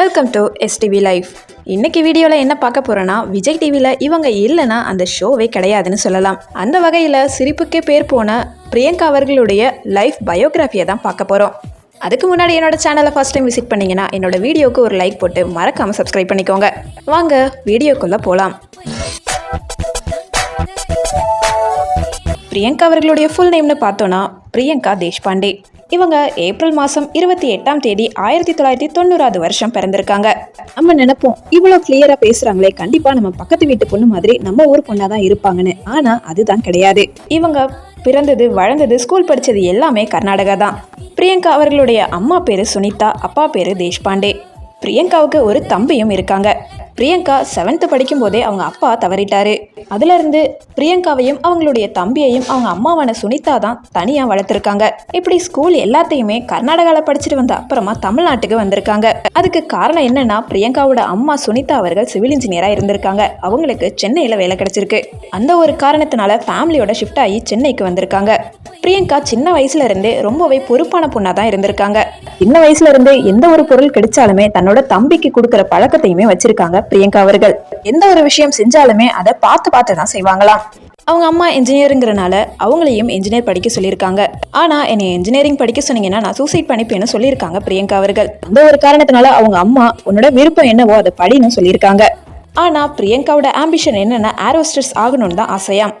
Welcome to STV life இன்னைக்கு வீடியோவில் என்ன பார்க்க போகிறோன்னா விஜய் டிவியில் இவங்க இல்லைன்னா அந்த ஷோவே கிடையாதுன்னு சொல்லலாம். அந்த வகையில் சிரிப்புக்கே பேர் போன பிரியங்கா அவர்களுடைய லைஃப் பயோகிராஃபியை தான் பார்க்க போகிறோம் அதுக்கு முன்னாடி என்னோட சேனலை ஃபஸ்ட் டைம் விசிட் பண்ணிங்கன்னா என்னோட வீடியோவுக்கு ஒரு லைக் போட்டு மறக்காமல் சப்ஸ்கிரைப் பண்ணிக்கோங்க. வாங்க வீடியோக்குள்ளே போகலாம் பிரியங்கா அவர்களுடைய ஃபுல் நேம்னு பார்த்தோன்னா பிரியங்கா தேஷ்பாண்டே. இவங்க ஏப்ரல் மாதம் இருபத்தி எட்டாம் தேதி ஆயிரத்தி தொள்ளாயிரத்தி தொண்ணூறாவது வருஷம் பிறந்திருக்காங்க. நம்ம நினைப்போம் இவ்வளோ கிளியராக பேசுகிறாங்களே கண்டிப்பாக நம்ம பக்கத்து வீட்டு பொண்ணு மாதிரி நம்ம ஊர் பொண்ணாக தான் இருப்பாங்கன்னு. ஆனால் அதுதான் கிடையாது. இவங்க பிறந்தது வளர்ந்தது ஸ்கூல் படித்தது எல்லாமே கர்நாடகா தான். பிரியங்கா அவர்களுடைய அம்மா பேரு சுனிதா அப்பா பேரு தேஷ்பாண்டே. பிரியங்காவுக்கு ஒரு தம்பியும் இருக்காங்க. பிரியங்கா செவன்த்து படிக்கும்போதே அவங்க அப்பா தவறிட்டாரு. அதுலேருந்து பிரியங்காவையும் அவங்களுடைய தம்பியையும் அவங்க அம்மாவான சுனிதா தான் தனியா வளர்த்துருக்காங்க. இப்படி ஸ்கூல் எல்லாத்தையுமே கர்நாடகாவில் படிச்சுட்டு வந்த அப்புறமா தமிழ்நாட்டுக்கு வந்திருக்காங்க. அதுக்கு காரணம் என்னன்னா பிரியங்காவோட அம்மா சுனிதா அவர்கள் சிவில் இன்ஜினியரா இருந்திருக்காங்க. அவங்களுக்கு சென்னையில வேலை கிடைச்சிருக்கு. அந்த ஒரு காரணத்தினால ஃபேமிலியோட ஷிஃப்ட் ஆகி சென்னைக்கு வந்திருக்காங்க. பிரியங்கா சின்ன வயசுல இருந்தே ரொம்பவே பொறுப்பான பொண்ணா தான் இருந்திருக்காங்க. சின்ன வயசுல இருந்தே எந்த ஒரு பொருள் கிடைச்சாலுமே தன்னோட தம்பிக்கு கொடுக்குற பழக்கத்தையுமே வச்சிருக்காங்க. பிரியங்கா அவர்கள். எந்த ஒரு விஷயம் செஞ்சாலுமே அதை பார்த்து பார்த்து தான் செய்வாங்களாம் அவங்க அம்மா இன்ஜினியருங்கிறனால அவங்களையும் இன்ஜினியர் படிக்க சொல்லியிருக்காங்க. ஆனா என்னை இன்ஜினியரிங் படிக்க சொன்னீங்கன்னா நான் சூசைட் பண்ணிப்பேன்னு சொல்லியிருக்காங்க பிரியங்கா அவர்கள். அந்த ஒரு காரணத்தினால அவங்க அம்மா உன்னோட விருப்பம் என்னவோ அதை படின்னு சொல்லியிருக்காங்க. ஆனா பிரியங்காவோட ஆம்பிஷன் என்னன்னா ஏரோஸ்டர்ஸ் ஆகணும்னு தான் ஆசையாம்.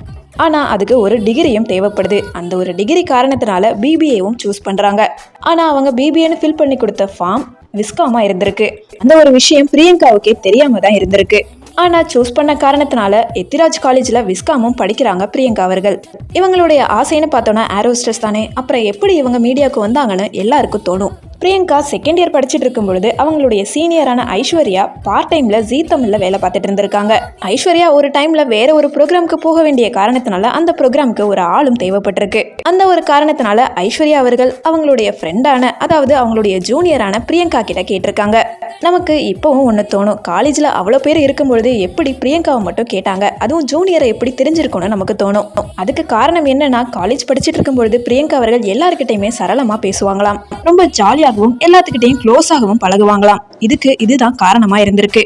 ஆனால் அதுக்கு ஒரு டிகிரியும் தேவைப்படுது. அந்த ஒரு டிகிரி காரணத்தினால பிபிஏவும் சூஸ் பண்ணுறாங்க ஆனால் அவங்க பிபிஏன்னு ஃபில் பண்ணி கொடுத்த ஃபார்ம் விஸ்காமா இருந்திருக்கு. அந்த ஒரு விஷயம் பிரியங்காவுக்கே தெரியாம தான் இருந்திருக்கு. ஆனால் சூஸ் பண்ண காரணத்தினால எத்திராஜ் காலேஜில் விஸ்காமும் படிக்கிறாங்க பிரியங்கா அவர்கள். இவங்களுடைய ஆசைன்னு பார்த்தோன்னா ஏரோஸ்டர்ஸ் தானே. அப்புறம் எப்படி இவங்க மீடியாவுக்கு வந்தாங்கன்னு எல்லாருக்கும் தோணும். பிரியங்கா செகண்ட் இயர் படிச்சுட்டு இருக்கும் பொழுது அவங்களுடைய சீனியரான ஐஸ்வர்யா பார்ட் டைம்ல ஜீ தமிழ்ல வேலை பார்த்துட்டு இருந்திருக்காங்க. ஐஸ்வர்யா ஒரு டைம்ல வேற ஒரு ப்ரோக்ராம்க்கு போக வேண்டிய காரணத்தினால அந்த ப்ரோக்ராம்க்கு ஒரு ஆளும் தேவைப்பட்டிருக்கு. அந்த ஒரு காரணத்தினால ஐஸ்வர்யா அவர்கள் அவங்களுடைய ஃப்ரெண்டான அதாவது அவங்களுடைய ஜூனியரான பிரியங்கா கிட்ட கேட்டிருக்காங்க. நமக்கு இப்போவும் ஒன்று தோணும். காலேஜில் அவ்வளோ பேர் இருக்கும் பொழுது எப்படி பிரியங்காவை மட்டும் கேட்டாங்க? அதுவும் ஜூனியரை எப்படி தெரிஞ்சிருக்கணும்னு நமக்கு தோணும். அதுக்கு காரணம் என்னன்னா காலேஜ் படிச்சுட்டு இருக்கும்பொழுது பிரியங்கா அவர்கள் எல்லாருக்கிட்டையுமே சரளமாக பேசுவாங்களாம். ரொம்ப ஜாலியாக ஃப்ரெண்ட்லியாகவும் எல்லாத்துக்கிட்டையும் க்ளோஸாகவும் பழகுவாங்களாம். இதுக்கு இதுதான் காரணமா இருந்திருக்கு.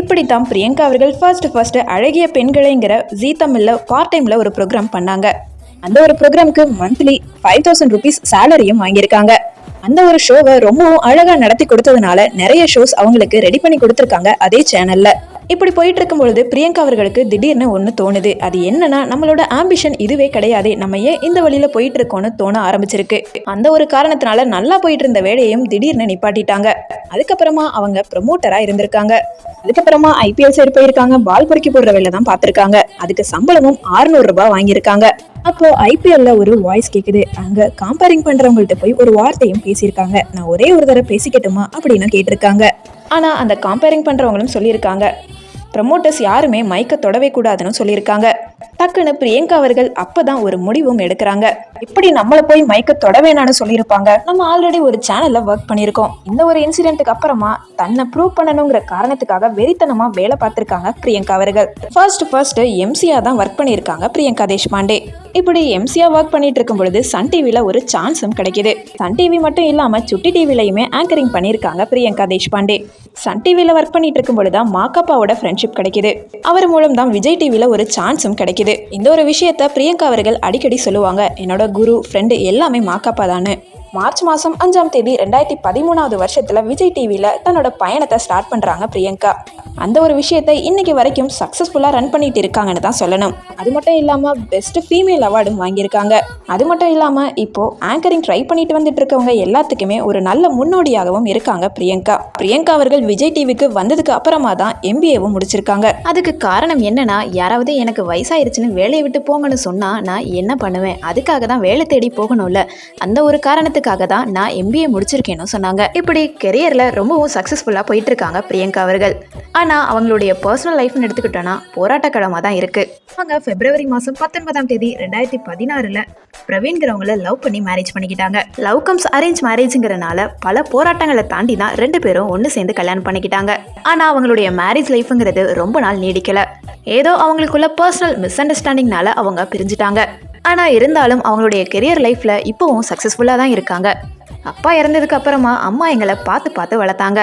இப்படித்தான் பிரியங்கா அவர்கள் ஃபர்ஸ்ட் ஃபர்ஸ்ட் அழகிய பெண்களைங்கிற ஜீ தமிழ்ல பார்ட் டைம்ல ஒரு ப்ரோக்ராம் பண்ணாங்க. அந்த ஒரு ப்ரோக்ராம்க்கு மந்த்லி ஃபைவ் தௌசண்ட் ருபீஸ் சேலரியும் வாங்கியிருக்காங்க. அந்த ஒரு ஷோவை ரொம்பவும் அழகா நடத்தி கொடுத்ததுனால நிறைய ஷோஸ் அவங்களுக்கு ரெடி பண்ணி கொடுத்துருக்காங்க அதே சேனல்ல இப்படி போயிட்டு இருக்கும் பொழுது பிரியங்கா அவர்களுக்கு திடீர்னு ஒன்று தோணுது. அது என்னன்னா நம்மளோட ஆம்பிஷன் இதுவே கிடையாது நம்ம ஏன் இந்த வழியில போயிட்டு இருக்கோம்னு தோண ஆரம்பிச்சிருக்கு. அந்த ஒரு காரணத்தினால நல்லா போயிட்டு இருந்த வேலையையும் திடீர்னு நிப்பாட்டிட்டாங்க. அதுக்கப்புறமா அவங்க ப்ரமோட்டரா இருந்திருக்காங்க. அதுக்கப்புறமா ஐபிஎல் சைடு போயிருக்காங்க. பால் பொறுக்கி போடுற வேலை தான் பார்த்துருக்காங்க. அதுக்கு சம்பளமும் 600 ரூபாய் வாங்கியிருக்காங்க. அப்போ ஐபிஎல்ல ஒரு வாய்ஸ் கேக்குது. அங்க காம்பேரிங் பண்றவங்கள்ட்ட போய் ஒரு வார்த்தையும் பேசியிருக்காங்க. நான் ஒரே ஒரு தடவை பேசிக்கட்டுமா அப்படின்னு கேட்டிருக்காங்க. ஆனா அந்த காம்பேரிங் பண்றவங்களும் சொல்லியிருக்காங்க. ப்ரமோட்டர்ஸ் யாருமே மைக்கை தொடவே கூடாதுன்னு சொல்லியிருக்காங்க. டக்குன்னு பிரியங்கா அவர்கள் அப்பதான் ஒரு முடிவும் எடுக்கிறாங்க. இப்படி நம்மள போய் மைக்க தொட வேணாம்னு சொல்லியிருப்பாங்க. நம்ம ஆல்ரெடி ஒரு சேனல்ல ஒர்க் பண்ணியிருக்கோம். இந்த ஒரு இன்சிடென்ட்டுக்கு அப்புறமா தன்னை ப்ரூவ் பண்ணணுங்கிற காரணத்துக்காக வெறித்தனமா வேலை பார்த்திருக்காங்க பிரியங்கா அவர்கள். ஃபர்ஸ்ட் ஃபர்ஸ்ட் எம்சியா தான் ஒர்க் பண்ணியிருக்காங்க பிரியங்கா தேஷ்பாண்டே. இப்படி எம்சியா ஒர்க் பண்ணிட்டு இருக்கும் பொழுது சன் டிவியில் ஒரு சான்ஸும் கிடைக்குது. சன் டிவி மட்டும் இல்லாம சுட்டி டிவிலையுமே ஆங்கரிங் பண்ணியிருக்காங்க பிரியங்கா தேஷ்பாண்டே. சன் டிவியில் ஒர்க் பண்ணிட்டு இருக்கும் பொழுது தான் மாக்காப்பாவோட ஃப்ரெண்ட்ஷிப் கிடைக்குது. அவர் மூலம் தான் விஜய் டிவியில் ஒரு சான்ஸும் கிடைக்குது. இந்த ஒரு விஷயத்த பிரியங்கா அவர்கள் அடிக்கடி சொல்லுவாங்க. என்னோட குரு ஃப்ரெண்டு எல்லாமே மாக்காப்பா தான் மார்ச் மாதம் அஞ்சாம் தேதி ரெண்டாயிரத்தி பதிமூணாவது வருஷத்தில் விஜய் டிவியில் தன்னோட பயணத்தை ஸ்டார்ட் பண்ணுறாங்க பிரியங்கா. அந்த ஒரு விஷயத்தை இன்னைக்கு வரைக்கும் சக்ஸஸ்ஃபுல்லாக ரன் பண்ணிட்டு இருக்காங்கன்னு தான் சொல்லணும். அது மட்டும் இல்லாமல் பெஸ்ட் ஃபீமேல் அவார்டும் வாங்கியிருக்காங்க. அது மட்டும் இல்லாமல் இப்போ ஆங்கரிங் ட்ரை பண்ணிட்டு வந்துட்டு இருக்கவங்க எல்லாத்துக்குமே ஒரு நல்ல முன்னோடியாகவும் இருக்காங்க பிரியங்கா. பிரியங்கா அவர்கள் விஜய் டிவிக்கு வந்ததுக்கு அப்புறமா தான் எம்பிஏவும் முடிச்சிருக்காங்க. அதுக்கு காரணம் என்னன்னா யாராவது எனக்கு வயசாயிருச்சுன்னு வேலையை விட்டு போங்கன்னு சொன்னா நான் என்ன பண்ணுவேன்? அதுக்காக தான் வேலை தேடி போகணும்ல. அந்த ஒரு காரணத்தை காரணத்துக்காக தான் நான் எம்பிஏ முடிச்சிருக்கேன்னு சொன்னாங்க. இப்படி கெரியர்ல ரொம்பவும் சக்ஸஸ்ஃபுல்லாக போயிட்டு இருக்காங்க பிரியங்கா அவர்கள். ஆனால் அவங்களுடைய பர்சனல் லைஃப்னு எடுத்துக்கிட்டோன்னா போராட்ட கடமாக தான் இருக்கு. அவங்க பிப்ரவரி மாதம் பத்தொன்பதாம் தேதி ரெண்டாயிரத்தி பதினாறுல பிரவீன்கிறவங்கள லவ் பண்ணி மேரேஜ் பண்ணிக்கிட்டாங்க. லவ் கம்ஸ் அரேஞ்ச் மேரேஜுங்கிறனால பல போராட்டங்களை தாண்டி தான் ரெண்டு பேரும் ஒன்று சேர்ந்து கல்யாணம் பண்ணிக்கிட்டாங்க. ஆனால் அவங்களுடைய மேரேஜ் லைஃப்ங்கிறது ரொம்ப நாள் நீடிக்கல. ஏதோ அவங்களுக்குள்ள பர்சனல் மிஸ் அண்டர்ஸ்டாண்டிங்னால அவங்க பிரிஞ்சுட்டாங்க. ஆனால் இருந்தாலும் அவங்களுடைய கெரியர் லைஃப்பில் இப்போவும் சக்ஸஸ்ஃபுல்லாக தான் இருக்காங்க. அப்பா இறந்ததுக்கு அப்புறமா அம்மா எங்களை பார்த்து பார்த்து வளர்த்தாங்க.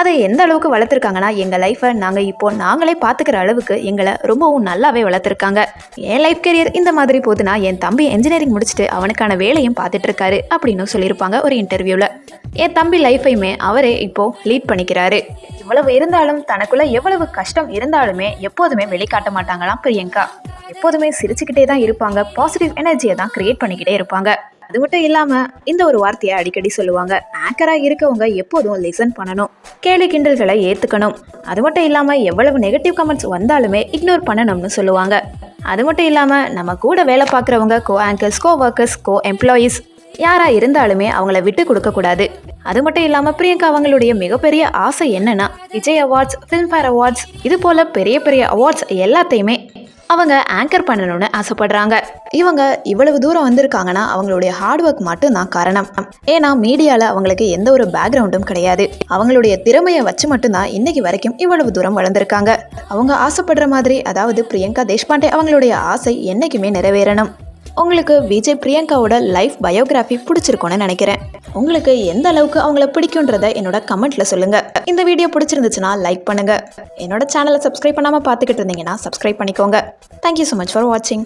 அதை எந்த அளவுக்கு வளர்த்துருக்காங்கன்னா எங்கள் லைஃப்பை நாங்கள் இப்போ நாங்களே பார்த்துக்கிற அளவுக்கு எங்களை ரொம்பவும் நல்லாவே வளர்த்துருக்காங்க. என் லைஃப் கெரியர் இந்த மாதிரி போகுதுன்னா என் தம்பி இன்ஜினியரிங் முடிச்சுட்டு அவனுக்கான வேலையும் பார்த்துட்டு இருக்காரு அப்படின்னு சொல்லியிருப்பாங்க ஒரு இன்டர்வியூவில் என் தம்பி லைஃப்பையுமே அவரே இப்போது லீட் பண்ணிக்கிறாரு. இவ்வளவு இருந்தாலும் தனக்குள்ளே எவ்வளவு கஷ்டம் இருந்தாலுமே எப்போதுமே வெளிக்காட்ட மாட்டாங்களாம் பிரியங்கா. எப்போதுமே சிரிச்சுக்கிட்டே தான் இருப்பாங்க. பாசிட்டிவ் எனர்ஜியை தான் க்ரியேட் பண்ணிக்கிட்டே இருப்பாங்க. அது மட்டும் இல்லாம இந்த ஒரு வார்த்தையை அடிக்கடி சொல்லுவாங்க. ஆங்கரா இருக்கவங்க எப்போதும் லிசன் பண்ணணும். கேலி கிண்டல்களை ஏத்துக்கணும். அது மட்டும் இல்லாம எவ்வளவு நெகட்டிவ் கமெண்ட்ஸ் வந்தாலுமே இக்னோர் பண்ணணும்னு சொல்லுவாங்க. அது மட்டும் இல்லாம நம்ம கூட வேலை பார்க்குறவங்க co anchors co workers co employees யாரா இருந்தாலுமே அவங்கள விட்டு கொடுக்க கூடாது. அது மட்டும் இல்லாம பிரியங்கா அவங்களுடைய மிகப்பெரிய ஆசை என்னன்னா விஜய் அவார்ட்ஸ் ஃபிலிம்ஃபேர் அவார்ட்ஸ் இது போல பெரிய பெரிய அவார்ட்ஸ் எல்லாத்தையுமே அவங்க ஆங்கர் பண்ணணும்னு ஆசைப்படுறாங்க. இவங்க இவ்வளவு தூரம் வந்திருக்காங்கன்னா அவங்களுடைய ஹார்ட் ஒர்க் மட்டும் தான் காரணம். ஏன்னா மீடியாவில் அவங்களுக்கு எந்த ஒரு பேக்ரவுண்டும் கிடையாது. அவங்களுடைய திறமையை வச்சு மட்டும்தான் இன்னைக்கு வரைக்கும் இவ்வளவு தூரம் வளர்ந்துருக்காங்க. அவங்க ஆசைப்படுற மாதிரி அதாவது பிரியங்கா தேஷ்பாண்டே அவங்களுடைய ஆசை என்னைக்குமே நிறைவேறணும். உங்களுக்கு விஜய் பிரியங்காவோட லைஃப் பயோகிராஃபி பிடிச்சிருக்கும்னு நினைக்கிறேன். உங்களுக்கு எந்த அளவுக்கு அவங்கள பிடிக்கும்ன்றத என்னோட கமெண்ட்ல சொல்லுங்க. இந்த வீடியோ பிடிச்சிருந்துச்சுன்னா லைக் பண்ணுங்க. என்னோட சேனலை சப்ஸ்கிரைப் பண்ணாம பார்த்துக்கிட்டு இருந்தீங்கன்னா சப்ஸ்கிரைப் பண்ணிக்கோங்க. தேங்க்யூ ஸோ மச் ஃபார் வாட்சிங்